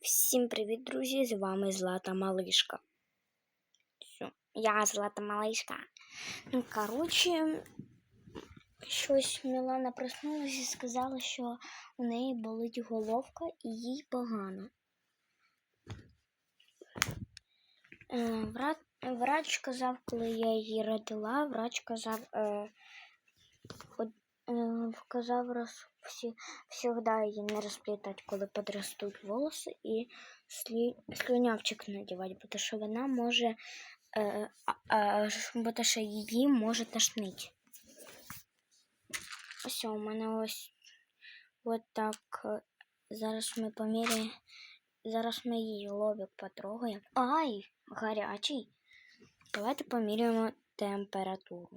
Всім привіт, друзі! З вами Злата Малишка. Всё, Я Злата Малишка. Ну, коротше, щось Мілана проснулася і сказала, що у неї болить головка і їй погано. Е, врач, сказав, коли я її родила, врач казав, е, вказав раз всегда її не розплітати, коли подростуть волоси, і слі, слюнявчик надівати, бо що вона може, е, то що її може тошнити. Ось у мене ось от так. е, Зараз ми поміряємо. Зараз ми її лобик потрогаємо. Ай, гарячий. Давайте поміряємо температуру.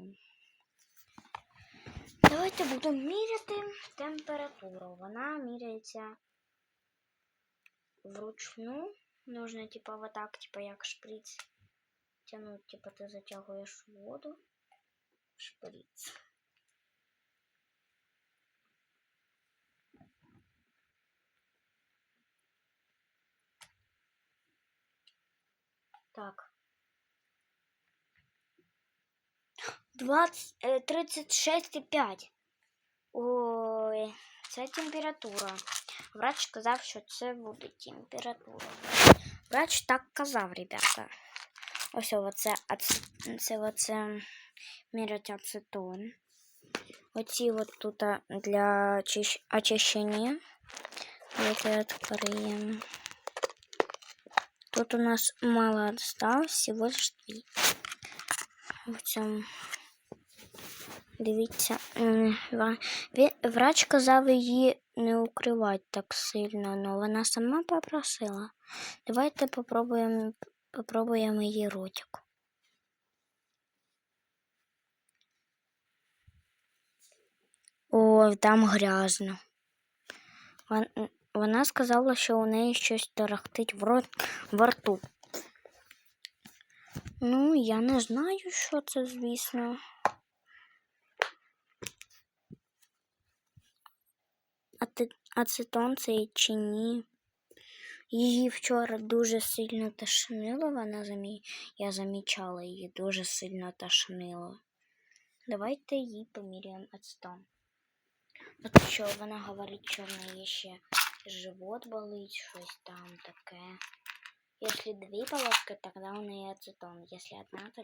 Давайте будемо міряти температуру. Вона міряється вручну. Нужно, типа, вот так, типа, як шприц тянуть, типа, ти затягуєш воду шприц. Так. 20, е, 36,5. Ой, це температура. Врач сказав, що це буде температура. Врач так казав, ребята. Ось оце, ац- це оце мірять ацетон. Оці от тут а, для очищ- очищення. Давайте відкриємо. Тут у нас мало осталось, всего лишь три. В цьому. Дивіться, ві- врач казав її не укривати так сильно, але вона сама попросила. Давайте попробуємо, попробуємо її ротик. О, там грязно. Вона сказала, що у неї щось тарахтить в, рот, в рту. Ну, я не знаю, що це, звісно. Ацетон це чи ні. Її вчора дуже сильно тошнило, вона замі... я замічала її дуже сильно тошнило. Давайте їй поміряємо ацетон. От що вона говорить, що в неї ще живот болить, щось там таке. Якщо дві полоски, тоді у неї ацетон. Якщо одна, то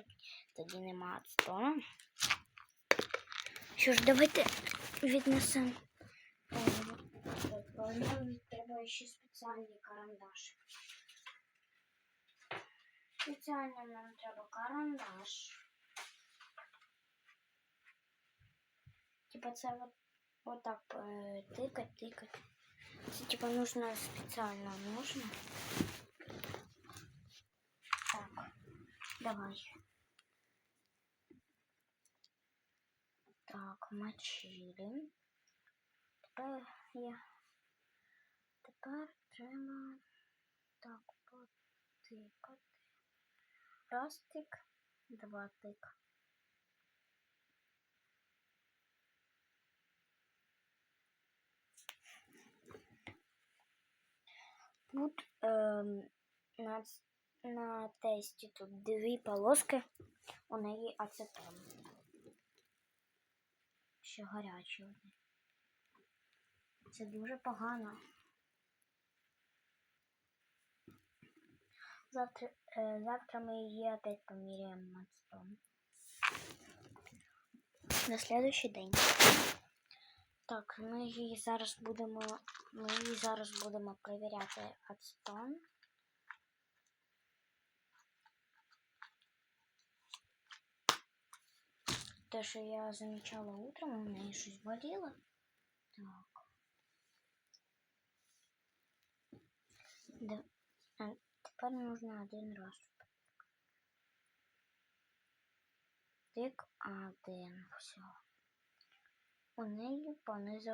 тоді нема ацетону. Що ж, давайте віднесемо. Нам треба ще спеціальний карандаш. Спеціально нам треба карандаш. Типа це вот, вот так э, тыкать, тыкать. Це, типа нужно специально нужно. Так, давай. Так, мочили. Тепер я. Тепер треба так потикати. Раз тик, два тик. Тут ем, на, на тесті тут дві полоски, у неї ацетон. Ще гарячі вони. Це дуже погано. Завтра, е, завтра ми її опять поміряємо ацетон. На следующий день. Так, ми її зараз будемо. Ми її зараз будемо перевіряти ацетон. Те, що я замічала утром, у неї щось боліло. Так. А нужно один раз. Тик один. Все. У неї понизив